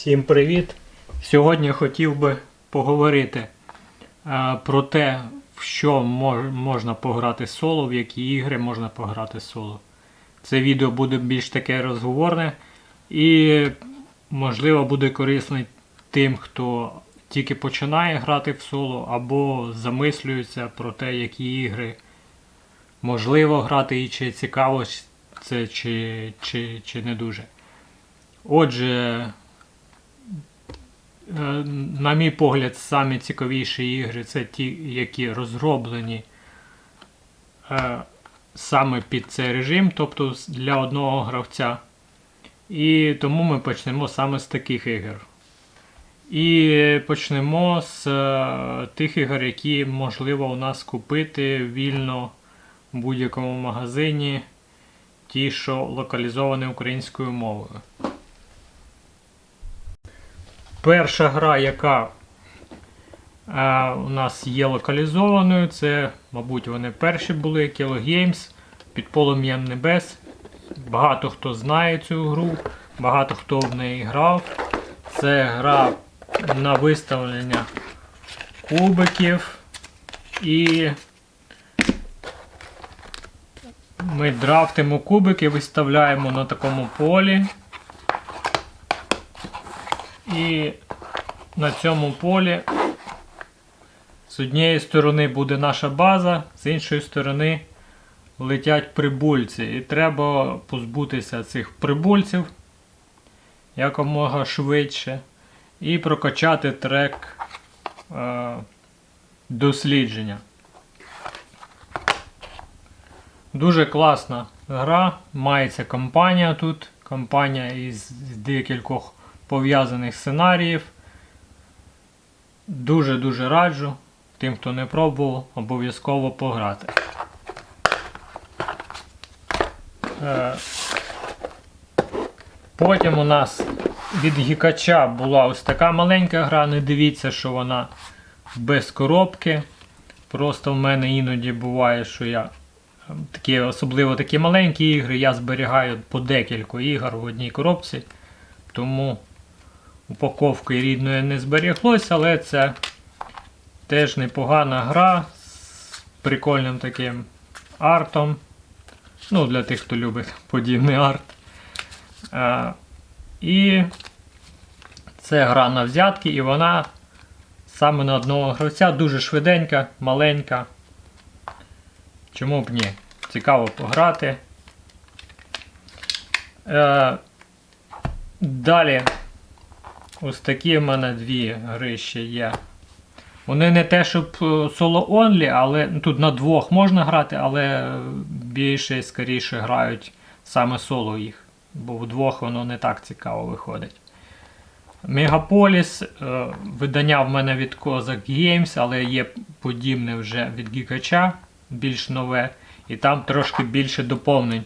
Всім привіт! Сьогодні хотів би поговорити е, про те, в що мож, можна пограти соло, в які ігри можна пограти соло. Це відео буде більш таке розговорне і, можливо, буде корисне тим, хто тільки починає грати в соло або замислюється про те, які ігри можливо грати і чи цікаво це, чи, чи, чи не дуже. Отже, на мій погляд, самі цікавіші ігри це ті, які розроблені е, саме під цей режим, тобто для одного гравця. І тому ми почнемо саме з таких ігор. І почнемо з е, тих ігор, які можливо у нас купити вільно в будь-якому магазині, ті, що локалізовані українською мовою. Перша гра, яка е, у нас є локалізованою, це, мабуть, вони перші були Kilo Games під полум'ям небес. Багато хто знає цю гру, багато хто в неї грав. Це гра на виставлення кубиків. І ми драфтимо кубики, виставляємо на такому полі. І на цьому полі з однієї сторони буде наша база, з іншої сторони летять прибульці. І треба позбутися цих прибульців якомога швидше і прокачати трек е, дослідження. Дуже класна гра. Мається компанія тут. Компанія із декількох пов'язаних сценаріїв. Дуже-дуже раджу. Тим, хто не пробував, обов'язково пограти. Е, Потім у нас від гікача була ось така маленька гра. Не дивіться, що вона без коробки. Просто в мене іноді буває, що я е, такі, особливо такі маленькі ігри, я зберігаю по декілька ігор в одній коробці. Тому упаковки рідної не зберіглось, але це теж непогана гра з прикольним таким артом. Ну, для тих, хто любить подібний арт. Е, і це гра на взятки, і вона саме на одного гравця дуже швиденька, маленька. Чому б ні? Цікаво пограти. Е, далі Ось такі в мене дві гри ще є. Вони не те, щоб соло онлі, але тут на двох можна грати, але більше і скоріше грають саме соло їх. Бо вдвох воно не так цікаво виходить. Мегаполіс, е, видання в мене від Kazakh Games, але є подібне вже від Гікача, більш нове. І там трошки більше доповнень.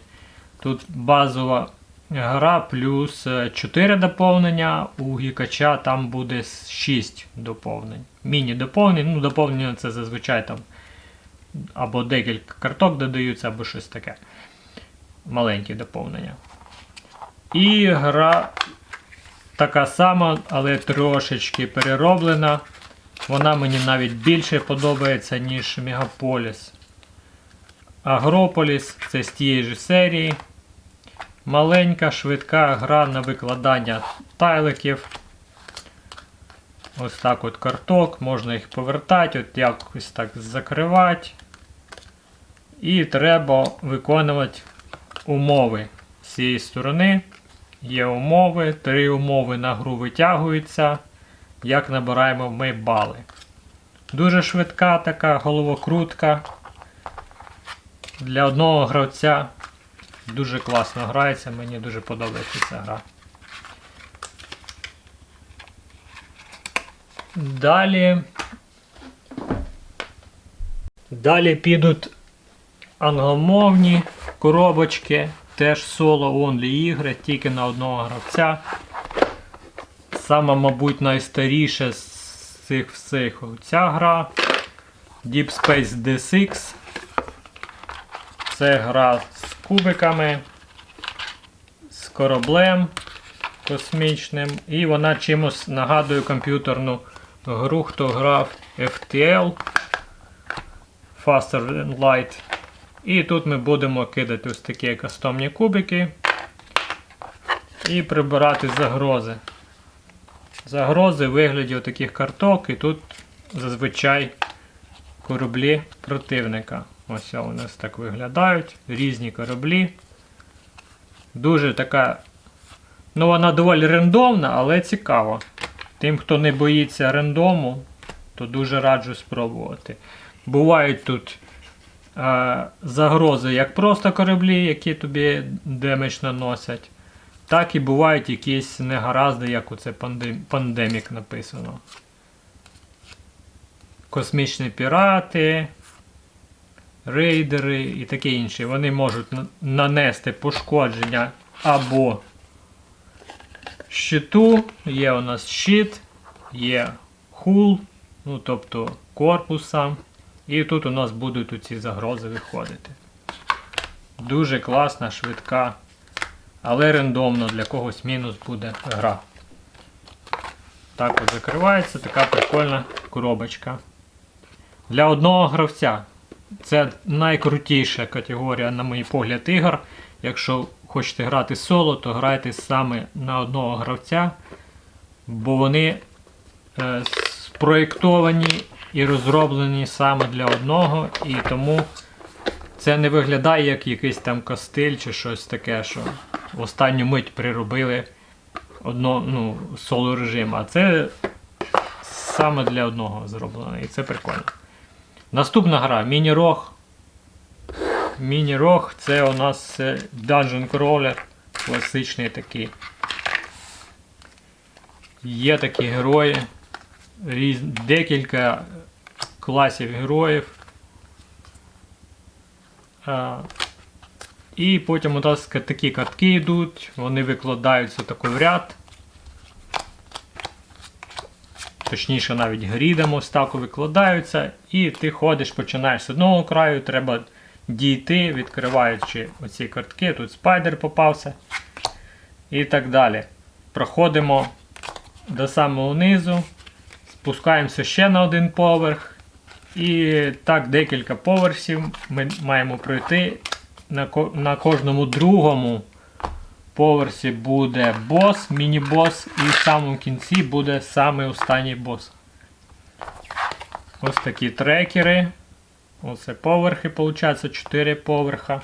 Тут базова гра плюс 4 доповнення, у гікача там буде 6 доповнень. Міні-доповнень, ну доповнення це зазвичай там або декілька карток додаються, або щось таке. Маленькі доповнення. І гра така сама, але трошечки перероблена. Вона мені навіть більше подобається, ніж Мегаполіс. Агрополіс це з тієї ж серії. Маленька, швидка гра на викладання тайликів. Ось так от карток, можна їх повертати, от якось так закривати. І треба виконувати умови з цієї сторони. Є умови, три умови на гру витягуються, як набираємо ми бали. Дуже швидка така головокрутка. Для одного гравця Дуже класно грається, мені дуже подобається ця гра. Далі. Далі підуть англомовні коробочки, теж соло онлі ігри, тільки на одного гравця. Сама, мабуть, найстаріша з цих всіх ця гра Deep Space D6. Це гра з кубиками, з кораблем. космічним. І вона чимось нагадує комп'ютерну гру, хто грав FTL Faster than Light. І тут ми будемо кидати ось такі кастомні кубики і прибирати загрози. Загрози в вигляді таких карток, і тут зазвичай кораблі противника. Ось у нас так виглядають. Різні кораблі. Дуже така. Ну, вона доволі рандомна, але цікава. Тим, хто не боїться рандому, то дуже раджу спробувати. Бувають тут е, загрози як просто кораблі, які тобі демедж наносять, так і бувають якісь негаразди, як оце пандем, пандемік написано. Космічні пірати, рейдери і таке інше. Вони можуть нанести пошкодження або щиту, є у нас щит, є хул, ну тобто корпус сам. І тут у нас будуть ці загрози виходити. Дуже класна, швидка, але рандомно для когось мінус буде гра. Так от закривається така прикольна коробочка. Для одного гравця. Це найкрутіша категорія, на мій погляд, ігор. Якщо хочете грати соло, то грайте саме на одного гравця, бо вони е, спроєктовані і розроблені саме для одного, і тому це не виглядає як якийсь там костиль чи щось таке, що в останню мить приробили одно, ну, соло режим, а це саме для одного зроблено, і це прикольно. Наступна гра Міні-Рог. Міні-Рог це у нас е, Dungeon Crawler, класичний такий. Є такі герої, різ... декілька класів героїв. А, і потім у нас такі картки йдуть, вони викладаються тако в ряд. Точніше, навіть грідом так викладаються, і ти ходиш, починаєш з одного краю, треба дійти, відкриваючи оці картки. Тут спайдер попався. І так далі. Проходимо до самого низу, спускаємося ще на один поверх. І так декілька поверхів ми маємо пройти. На кожному другому поверсі буде бос, міні-бос, і в самому кінці буде саме останній бос. Ось такі трекери. Оце поверхи, виходить, 4 поверха.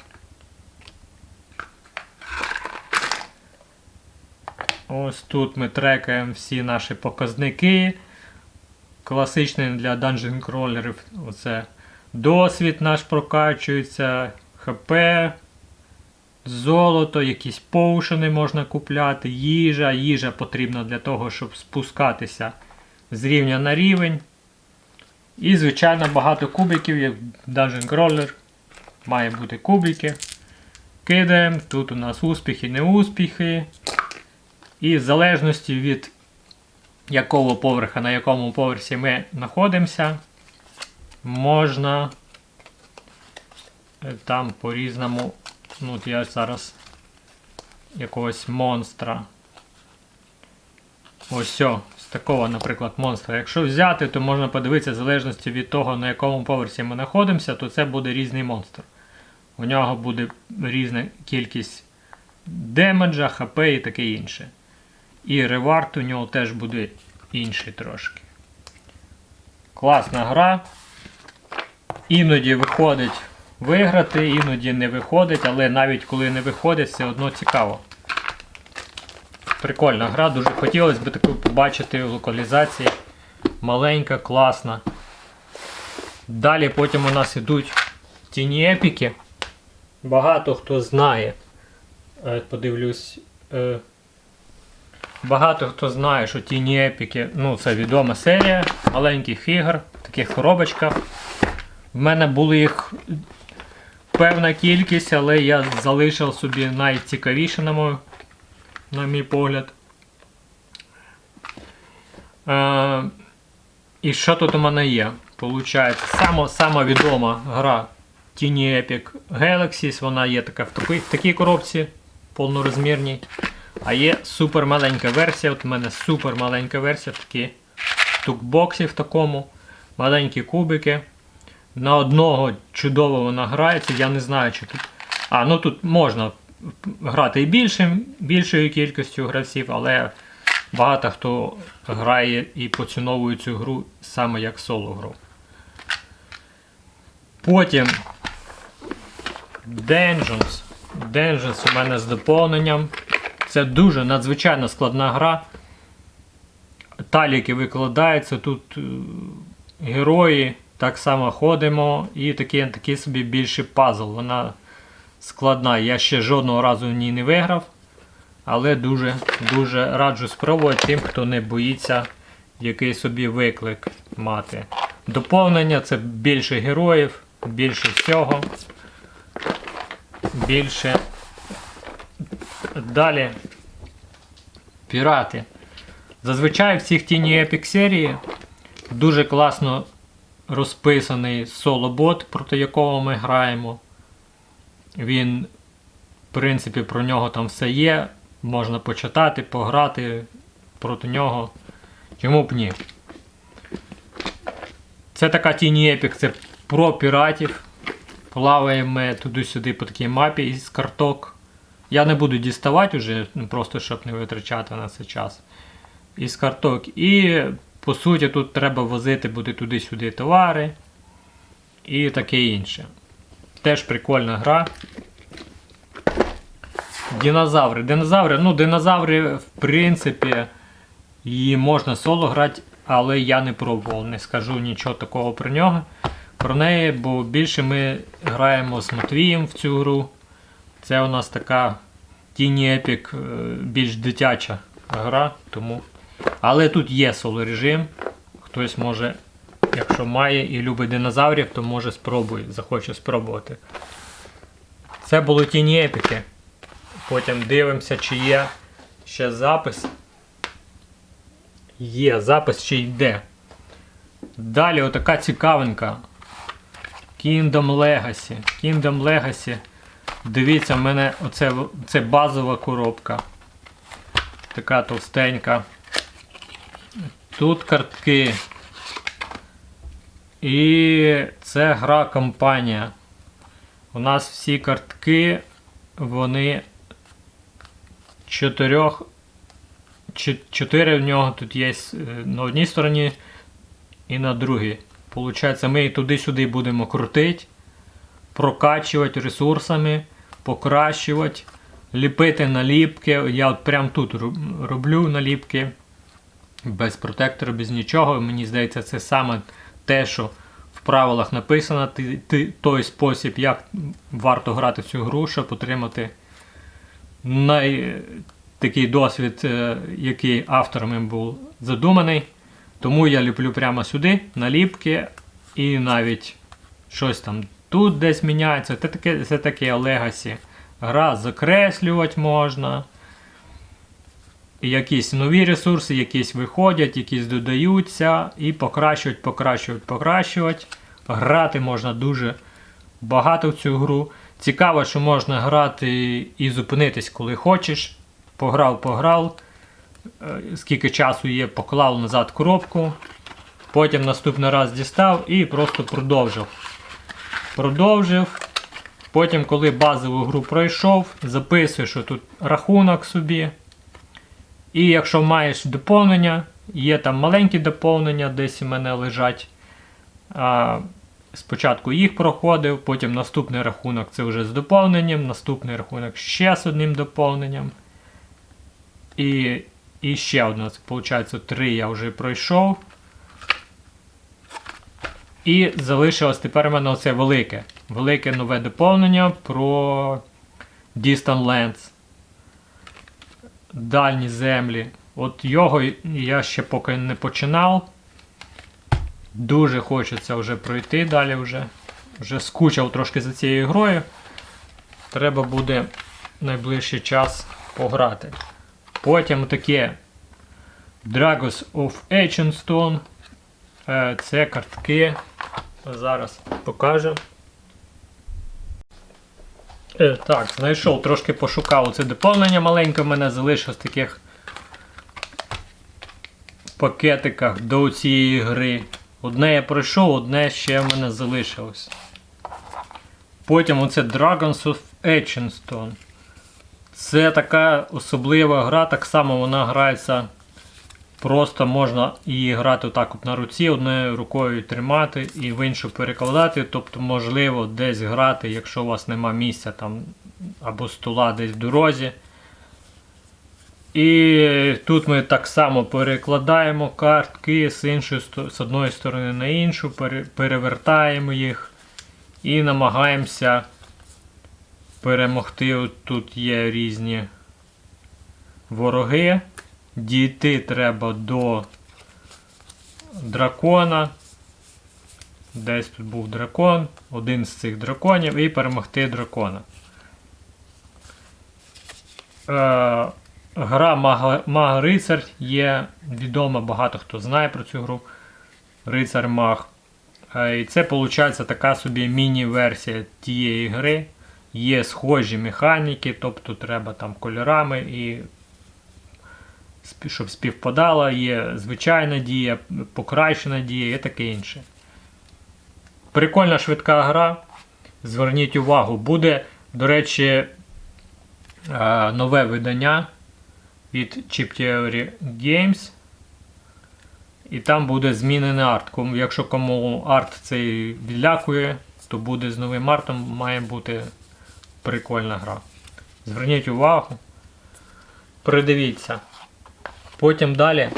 Ось тут ми трекаємо всі наші показники. Класичний для dungeon кролерів оце досвід наш прокачується, ХП, золото, якісь поушени можна купляти, їжа. Їжа потрібна для того, щоб спускатися з рівня на рівень. І, звичайно, багато кубиків, як Dungeon Crawler. Має бути кубики. Кидаємо. Тут у нас успіхи, неуспіхи. І в залежності від якого поверха, на якому поверсі ми знаходимося, можна е, там по-різному. Ну, от я зараз якогось монстра. Ось о, з такого, наприклад, монстра. Якщо взяти, то можна подивитися, в залежності від того, на якому поверсі ми знаходимося, то це буде різний монстр. У нього буде різна кількість демеджа, хп і таке інше. І ревард у нього теж буде інший трошки. Класна гра. Іноді виходить виграти, іноді не виходить, але навіть коли не виходить, все одно цікаво. Прикольна гра, дуже хотілося б таку побачити в локалізації. Маленька, класна. Далі потім у нас йдуть тіні епіки. Багато хто знає. Е, Подивлюсь. е, Багато хто знає, що тіні епіки, ну це відома серія маленьких ігор, таких коробочках. В мене були їх певна кількість, але я залишив собі найцікавіше, на мой, на мій погляд. Е, і що тут у мене є? Получається, сама, сама відома гра Tiny Epic Galaxies, вона є така в такій, в такій коробці повнорозмірній. А є супер маленька версія. От у мене супер маленька версія, такі тукбоксі в такому. Маленькі кубики. На одного чудово вона грається. Я не знаю, чи тут. А, ну тут можна грати і більшим, більшою кількістю гравців, але багато хто грає і поціновує цю гру саме як соло гру. Потім Dungeons. Dungeons у мене з доповненням. Це дуже надзвичайно складна гра. Таліки викладаються, тут е, герої, так само ходимо, і такий, такий собі більший пазл. Вона складна. Я ще жодного разу в ній не виграв. Але дуже дуже раджу спробувати тим, хто не боїться який собі виклик мати. Доповнення це більше героїв, більше всього. Більше. Далі. Пірати. Зазвичай в цих тіні епік серії дуже класно розписаний соло-бот, проти якого ми граємо. Він, в принципі, про нього там все є. Можна почитати, пограти проти нього. Чому б ні? Це така тіні епік, це про піратів. Плаваємо ми туди-сюди по такій мапі із карток. Я не буду діставати вже, ну, просто щоб не витрачати на це час. Із карток. І по суті тут треба возити буде туди-сюди товари і таке інше. Теж прикольна гра. Динозаври. Динозаври, ну, динозаври, в принципі, її можна соло грати, але я не пробував, не скажу нічого такого про нього. Про неї, бо більше ми граємо з Матвієм в цю гру. Це у нас така Тіні Епік, більш дитяча гра. тому... Але тут є соло режим. Хтось може, якщо має і любить динозаврів, то може спробує, захоче спробувати. Це були тіні епіки. Потім дивимося, чи є ще запис. Є, запис ще йде. Далі отака цікавинка. Kingdom Legacy. Kingdom Legacy. Дивіться, в мене оце, це базова коробка. Така товстенька. Тут картки. І це гра компанія. У нас всі картки, вони чотирьох. чо- Чотири в нього тут є е, на одній стороні і на другій. Получається, ми їх туди-сюди будемо крутити, прокачувати ресурсами, покращувати, ліпити наліпки. Я от прямо тут роблю наліпки без протектора, без нічого. Мені здається, це саме те, що в правилах написано, ти, ти, той спосіб, як варто грати в цю гру, щоб отримати най, такий досвід, е, який авторами був задуманий. Тому я ліплю прямо сюди наліпки і навіть щось там тут десь міняється. Це таке, це таке Legacy. Гра закреслювати можна. Якісь нові ресурси, якісь виходять, якісь додаються, і покращують, покращують, покращують. Грати можна дуже багато в цю гру. Цікаво, що можна грати і зупинитись, коли хочеш. Пограв, пограв. Е, Скільки часу є, поклав назад коробку. Потім наступний раз дістав і просто продовжив. Продовжив. Потім, коли базову гру пройшов, записуєш що тут рахунок собі. І якщо маєш доповнення, є там маленькі доповнення, десь у мене лежать. А, спочатку їх проходив, потім наступний рахунок це вже з доповненням, наступний рахунок ще з одним доповненням. І, і ще одне, це виходить, три я вже пройшов. І залишилось тепер у мене оце велике. Велике нове доповнення про Distant Lands. Дальні землі. От його я ще поки не починав. Дуже хочеться вже пройти далі вже. Вже скучав трошки за цією грою. Треба буде найближчий час пограти. Потім таке Dragons of Ancient Е, Це картки. Зараз покажу. Е, так, знайшов, трошки пошукав це доповнення маленьке в мене залишилось в таких пакетиках до цієї гри. Одне я пройшов, одне ще в мене залишилось. Потім оце Dragons of Etchinstone. Це така особлива гра, так само вона грається. Просто можна її грати отак от на руці, одною рукою тримати і в іншу перекладати. Тобто, можливо, десь грати, якщо у вас нема місця там або стола десь в дорозі. І тут ми так само перекладаємо картки з іншої з одної сторони на іншу, перевертаємо їх і намагаємося перемогти. От Тут є різні вороги. Дійти треба до дракона. Десь тут був дракон, один з цих драконів, і перемогти дракона. Е, гра Мага- Маг Рицар є відома, багато хто знає про цю гру. Рицар Маг. Е, І це виходить така собі міні-версія тієї гри. Є схожі механіки, тобто треба там кольорами і щоб співпадала, є звичайна дія, покращена дія і таке інше. Прикольна швидка гра. Зверніть увагу, буде, до речі, е, нове видання від Chip Theory Games. І там буде змінений арт. Якщо кому арт цей відлякує, то буде з новим артом має бути прикольна гра. Зверніть увагу. Придивіться. Потім далі.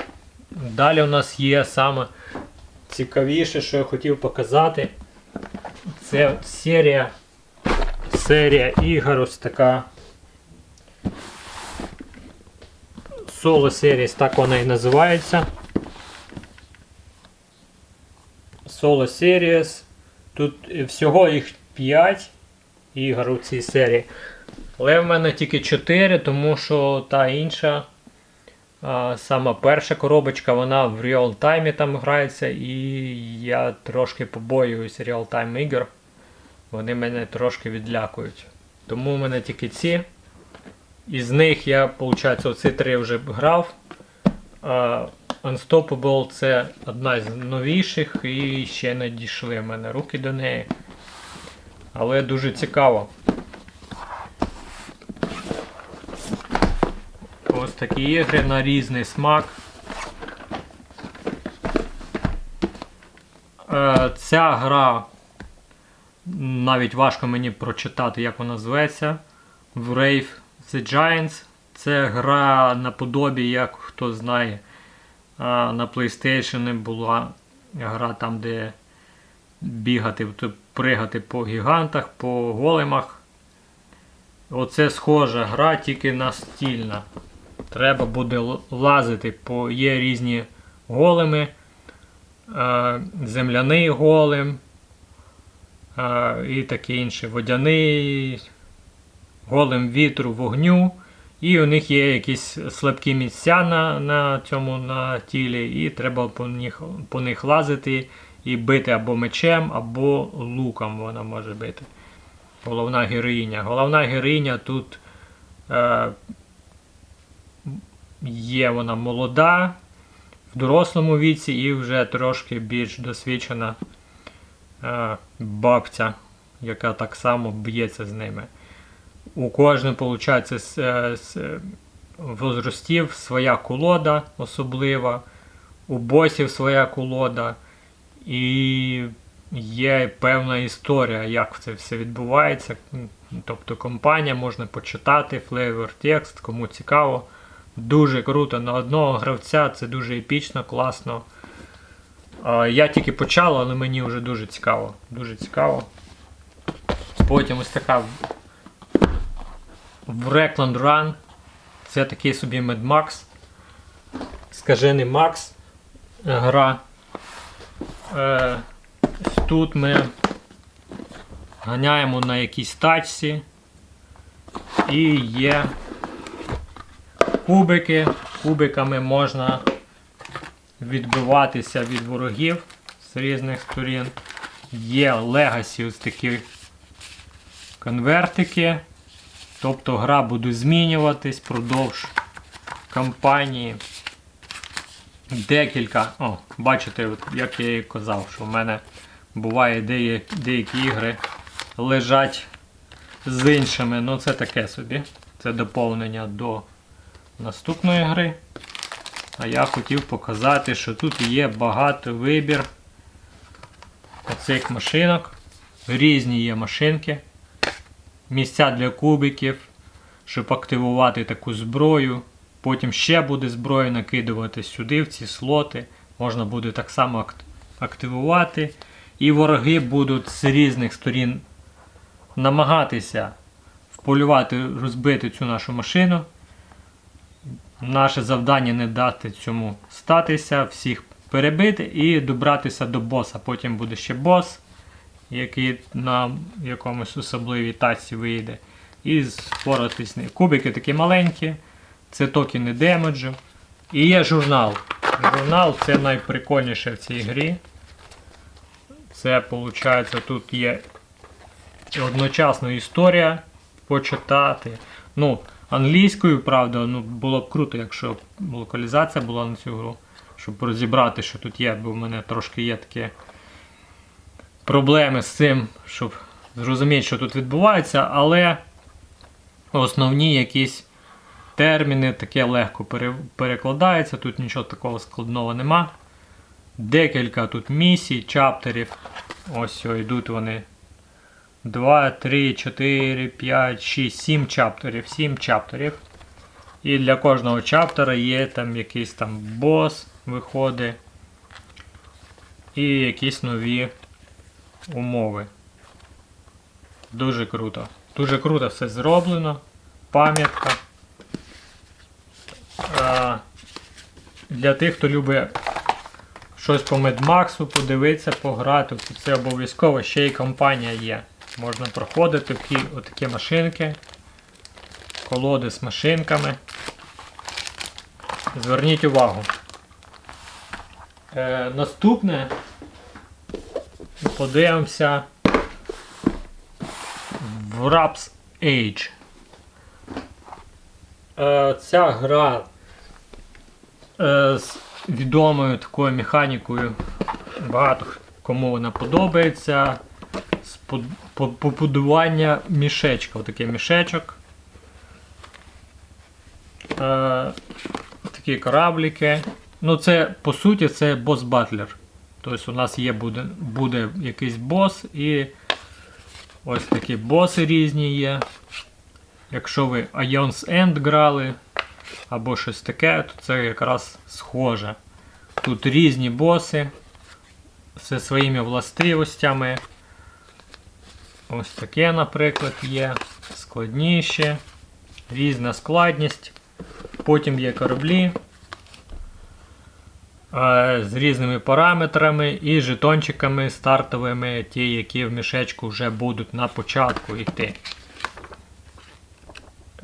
Далі у нас є саме цікавіше, що я хотів показати. Це серія, серія ігор ось така. Соло Series, так вона і називається. Solo Series. Тут всього їх 5 ігор у цій серії. Але в мене тільки 4, тому що та інша, сама перша коробочка, вона в реал-таймі там грається, і я трошки побоююсь реал-тайм ігор. Вони мене трошки відлякують. Тому в мене тільки ці. Із них я, виходить, оці три вже грав. А Unstoppable це одна з новіших і ще не дійшли в мене руки до неї. Але дуже цікаво. Ось такі ігри на різний смак. Е, Ця гра навіть важко мені прочитати, як вона зветься. Brave the Giants. Це гра наподобі, як хто знає, на PlayStation була гра там, де бігати, пригати по гігантах, по големах. Оце схожа гра, тільки настільна. Треба буде лазити, по є різні големи, е, земляний голем е, і таке інше. Водяний, голем вітру, вогню. І у них є якісь слабкі місця на, на цьому на тілі, і треба по них, по них лазити і бити або мечем, або луком вона може бити. Головна героїня. Головна героїня тут е, є вона молода, в дорослому віці і вже трошки більш досвідчена е, бабця, яка так само б'ється з ними. У кожного, виходить, з, з возрастів своя колода особлива, у босів своя колода, і є певна історія, як це все відбувається. Тобто компанія можна почитати, флейвор текст, кому цікаво. Дуже круто. На одного гравця це дуже епічно, класно. Я тільки почав, але мені вже дуже цікаво. Дуже цікаво. Потім ось така в Run. Це такий собі Max. Скажений Макс гра. Е, тут ми ганяємо на якійсь тачці. І є кубики. Кубиками можна відбиватися від ворогів з різних сторін. Є легасі ось такі конвертики. Тобто гра буде змінюватись продовж кампанії. Декілька. О, бачите, як я і казав, що в мене буває деякі, ігри лежать з іншими. Ну це таке собі. Це доповнення до наступної гри. А я хотів показати, що тут є багато вибір оцих машинок. Різні є машинки. Місця для кубиків, щоб активувати таку зброю. Потім ще буде зброя накидувати сюди, в ці слоти. Можна буде так само активувати. І вороги будуть з різних сторін намагатися вполювати, розбити цю нашу машину. Наше завдання не дати цьому статися, всіх перебити і добратися до боса. Потім буде ще бос, який на якомусь особливій таці вийде. І споратись з. Кубики такі маленькі, це токени демеджу. І є журнал. Журнал це найприкольніше в цій грі. Це, виходить, тут є одночасно історія почитати. Ну, англійською, правда, ну, було б круто, якщо б локалізація була на цю гру, щоб розібрати, що тут є, бо в мене трошки є такі проблеми з цим, щоб зрозуміти, що тут відбувається, але основні якісь терміни таке легко пере- перекладається, тут нічого такого складного нема. Декілька тут місій, чаптерів. Ось йдуть вони 2, 3, 4, 5, 6, 7 чаптерів. 7 чаптерів. І для кожного чаптера є там якийсь там бос виходить. І якісь нові умови. Дуже круто. Дуже круто все зроблено. Пам'ятка. Для тих, хто любить щось по Медмаксу, подивитися, пограти, це обов'язково ще й компанія є. Можна проходити такі отакі машинки, колоди з машинками. Зверніть увагу. Е, наступне подивимося в Raps Age. Е, ця гра е, з відомою такою механікою. Багато кому вона подобається. Побудування мішечка. Отакий мішечок. Е, такі корабліки. Ну, це по суті це бос батлер. Тобто у нас є буде, буде якийсь бос і ось такі боси різні є. Якщо ви Ions End грали або щось таке, то це якраз схоже. Тут різні боси зі своїми властивостями. Ось таке, наприклад, є. Складніше, різна складність. Потім є кораблі е, з різними параметрами і жетончиками стартовими, ті, які в мішечку вже будуть на початку йти.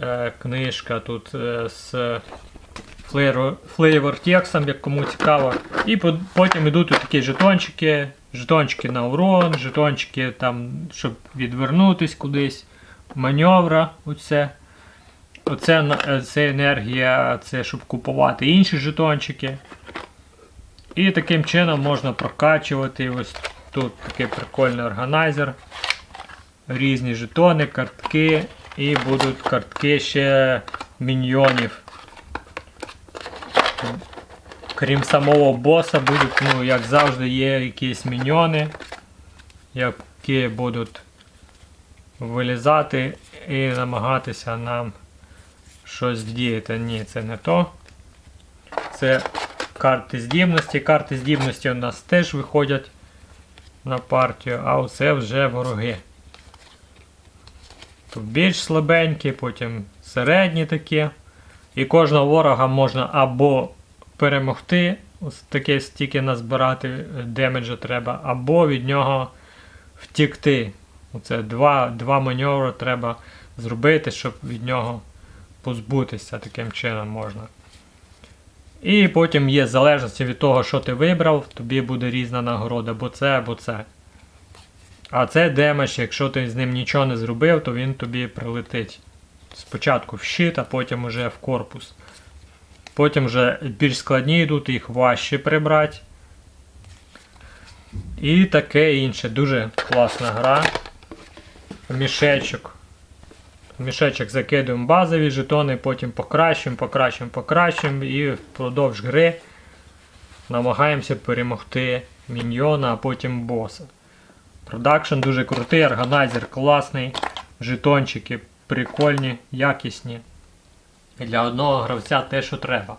Е, Книжка тут е, з флейвор текстом, як кому цікаво. І потім йдуть такі жетончики, жетончики на урон, жетончики там, щоб відвернутись кудись, маневра. Оце. Оце е, це енергія, це щоб купувати інші жетончики. І таким чином можна прокачувати. Ось тут такий прикольний органайзер. Різні жетони, картки. І будуть картки ще міньйонів. Крім самого боса, будуть, ну, як завжди, є якісь міньйони, які будуть вилізати і намагатися нам щось вдіяти. Ні, це не то. Це карти здібності. Карти здібності у нас теж виходять на партію, а оце вже вороги. Тут більш слабенькі, потім середні такі. І кожного ворога можна або перемогти, ось таке стільки назбирати е, демеджа треба, або від нього втікти. Оце два, два маневри треба зробити, щоб від нього позбутися таким чином можна. І потім є залежності від того, що ти вибрав, тобі буде різна нагорода, або це, або це. А це демедж, якщо ти з ним нічого не зробив, то він тобі прилетить. Спочатку в щит, а потім уже в корпус. Потім вже більш складні йдуть, їх важче прибрати. І таке інше. Дуже класна гра. Мішечок. В мішечок закидуємо базові жетони, потім покращуємо, покращуємо, покращуємо і впродовж гри намагаємося перемогти міньйона, а потім боса. Продакшн дуже крутий, органайзер класний, жетончики прикольні, якісні. Для одного гравця те, що треба.